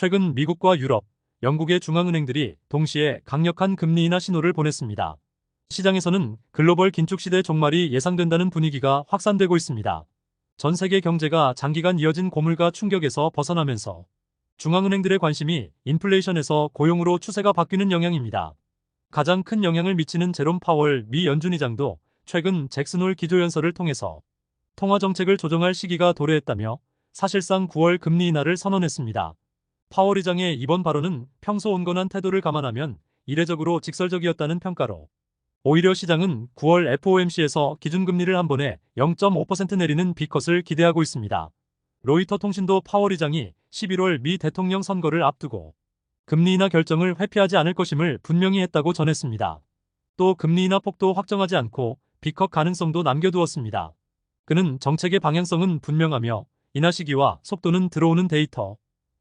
최근 미국과 유럽, 영국의 중앙은행들이 동시에 강력한 금리 인하 신호를 보냈습니다. 시장에서는 글로벌 긴축시대 종말이 예상된다는 분위기가 확산되고 있습니다. 전 세계 경제가 장기간 이어진 고물가 충격에서 벗어나면서 중앙은행들의 관심이 인플레이션에서 고용으로 추세가 바뀌는 영향입니다. 가장 큰 영향을 미치는 제롬 파월 미 연준의장도 최근 잭슨홀 기조연설을 통해서 통화 정책을 조정할 시기가 도래했다며 사실상 9월 금리 인하를 선언했습니다. 파월 의장의 이번 발언은 평소 온건한 태도를 감안하면 이례적으로 직설적이었다는 평가로 오히려 시장은 9월 FOMC에서 기준금리를 한 번에 0.5% 내리는 비컷을 기대하고 있습니다. 로이터 통신도 파월 의장이 11월 미 대통령 선거를 앞두고 금리 인하 결정을 회피하지 않을 것임을 분명히 했다고 전했습니다. 또 금리 인하 폭도 확정하지 않고 비컷 가능성도 남겨두었습니다. 그는 정책의 방향성은 분명하며 인하 시기와 속도는 들어오는 데이터,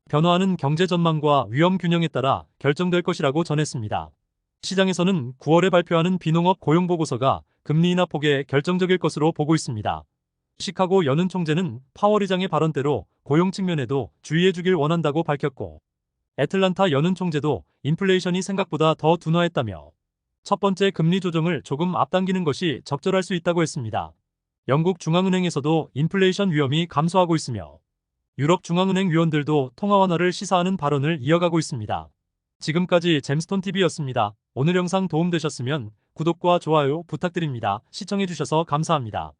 변화하는 경제 전망과 위험 균형에 따라 결정될 것이라고 전했습니다. 시장에서는 9월에 발표하는 비농업 고용 보고서가 금리 인하 폭에 결정적일 것으로 보고 있습니다. 시카고 연은 총재는 파월 의장의 발언대로 고용 측면에도 주의해 주길 원한다고 밝혔고 애틀란타 연은 총재도 인플레이션이 생각보다 더 둔화했다며 첫 번째 금리 조정을 조금 앞당기는 것이 적절할 수 있다고 했습니다. 영국 중앙은행에서도 인플레이션 위험이 감소하고 있으며 유럽 중앙은행 위원들도 통화 완화를 시사하는 발언을 이어가고 있습니다. 지금까지 잼스톤 TV였습니다. 오늘 영상 도움되셨으면 구독과 좋아요 부탁드립니다. 시청해주셔서 감사합니다.